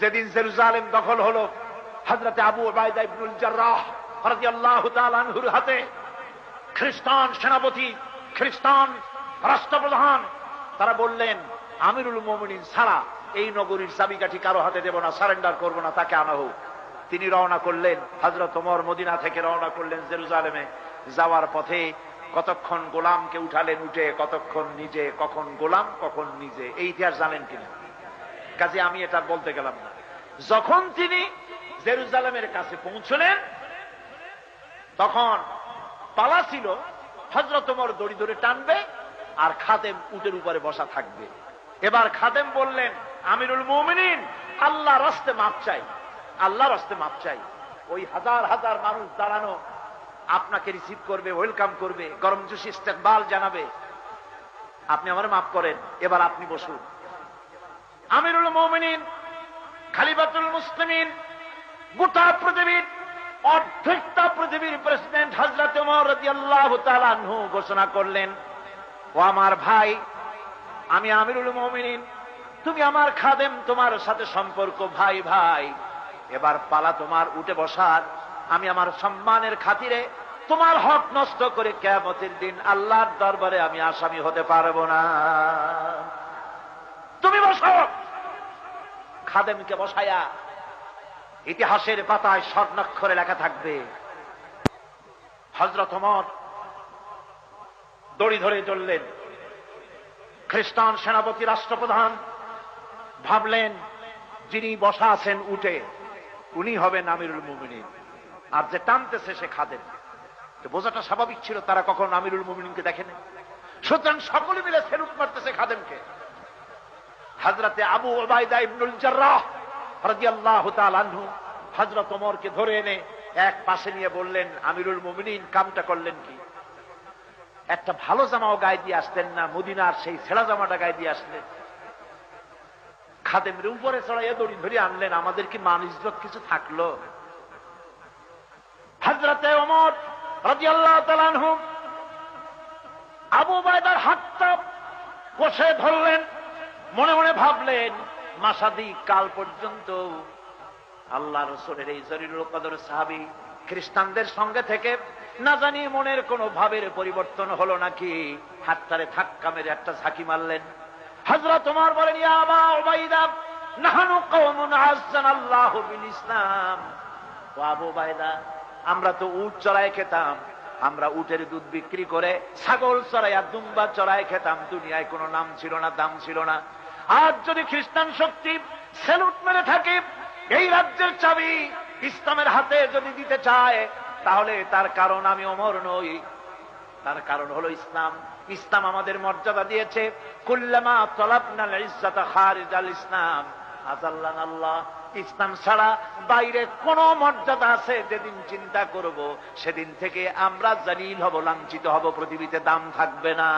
যেদিন জেরুজালেম দখল হলো হজরতে আবু ওবায়দা ইবনুল জার্রাহ রাদিয়াল্লাহু তাআলা আনহুর হাতে। খ্রিস্টান সেনাপতি, খ্রিস্টান রাষ্ট্রপ্রধান, তারা বললেন, আমিরুল মোমিনিন ছাড়া এই নগরীর চাবিকাঠি কারও হাতে দেব না, সারেন্ডার করব না, তাকে আনা হোক। তিনি রওনা করলেন হজরত ওমর মদিনা থেকে রওনা করলেন জেরুজালেমে। যাওয়ার পথে কতক্ষণ গোলামকে উঠালেন উঠে, কতক্ষণ নিজে, কখন গোলাম, কখন নিজে, এই ইতিহাস জানেন কিনা? কাজে আমি এটা বলতে গেলাম না। যখন তিনি জেরুজালেমের কাছে পৌঁছলেন, তখন পালা ছিল হজরত ওমর দড়ি ধরে টানবে আর খাদেম উটের উপরে বসা থাকবে। এবার খাদেম বললেন, আমিরুল মুমিনিন আল্লাহ রাস্তে মাপ চাই আল্লাহ রাস্তে মাপ চাই। ওই হাজার হাজার মানুষ দাঁড়ানো আপনাকে রিসিভ করবে ওয়েলকাম করবে, গরম জুসি ইস্তেকবাল জানাবে। আপনি আমার মাফ করেন, এবার আপনি বসুন। আমিরুল মৌমিনিন খালিবাতুল মুসলিমিন, গোটা পৃথিবীর, অর্ধেকটা পৃথিবীর প্রেসিডেন্ট হজরত ঘোষণা করলেন, ও আমার ভাই, আমি আমিরুল মৌমিনিন, তুমি আমার খাদেম, তোমার সাথে সম্পর্ক, ভাই ভাই। এবার পালা তোমার উঠে বসার, আমি আমার সম্মানের খাতিরে তোমার হক নষ্ট করে কেয়ামতের দিন আল্লাহর দরবারে আমি আসামি হতে পারব না। তুমি বসো! খাদেমকে বসায়া ইতিহাসের পাতায় স্বর্ণাক্ষরে লেখা থাকবে। হজরত ওমর দড়ি ধরে চললেন। খ্রিস্টান সেনাপতি রাষ্ট্রপ্রধান ভাবলেন, যিনি বসা আছেন উঠে উনি হবেন আমিরুল মুমিনিন। আর যে টানতেছে সে খাদেন বোঝাটা স্বাভাবিক ছিল, তারা কখন আমিরুল মুমিনিনকে দেখেনি। সুতরাং সকলে মিলে সেলুট মারতেছে খাদেমকে। হাজরাতে আবু ওবায়দা ইবনুল জার্রাহ রাদিয়াল্লাহু আনহু ওমরকে ধরে এনে এক পাশে নিয়ে বললেন, আমিরুল মুমিনিন, কামটা করলেন কি? একটা ভালো জামাও গায়ে দিয়ে আসতেন না, মদিনার সেই ছেঁড়া জামাটা গায়ে দিয়ে আসলেন। খাদেমের উপরে চড়াইয়া দড়ি ধরে আনলেন, আমাদের কি মান ইজ্জত কিছু থাকল? হজরতে রাদিয়াল্লাহু তাআলা আনহু আবু বায়দার হাতটা কষে ধরলেন। মনে মনে ভাবলেন, মাসাদি কাল পর্যন্ত আল্লাহ রসুলের এই জরিরুল কদর সাহাবি খ্রিস্টানদের সঙ্গে থেকে না জানি মনের কোনো ভাবের পরিবর্তন হলো নাকি হাতটারে ধাক্কা মেরে একটা ঝাঁকি মারলেন। হাজরা তোমার বলেন আমরা তো উট চড়ায় খেতাম, আমরা উটের দুধ বিক্রি করে ছাগল চড়াইয়া দুম্বা চড়ায় খেতাম, দুনিয়ায় কোনো নাম ছিল না, দাম ছিল না। আজ যদি খ্রিস্টান শক্তি সেলুট মেরে থাকে, এই রাজ্যের চাবি ইসলামের হাতে যদি দিতে চায়, তাহলে তার কারণ আমি অমর নই। তার কারণ হলো ইসলাম। ইসলাম আমাদের মর্যাদা দিয়েছে। কুল্লামা তলাবনাল ইজ্জাতা খারিজাল ইসলাম। আজাল্লান আল্লাহ। ইসলাম ছাড়া বাইরে কোন মর্যাদা আছে যেদিন চিন্তা করব, সেদিন থেকে আমরা জালিল হব, লাঞ্ছিত হব, পৃথিবীতে দাম থাকবে না।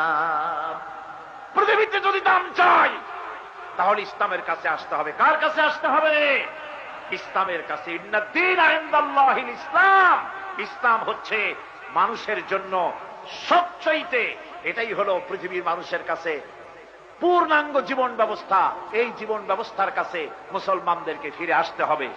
পৃথিবীতে যদি দাম চাই তাহলে ইসলামের কাছে আসতে হবে। কার কাছে আসতে হবে? ইসলামের কাছে। ইসলাম। ইসলাম হচ্ছে মানুষের জন্য সবচাইতে, এটাই হলো পৃথিবীর মানুষের কাছে পূর্ণাঙ্গ জীবন ব্যবস্থা। এই জীবন ব্যবস্থার কাছে মুসলমানদেরকে ফিরে আসতে হবে।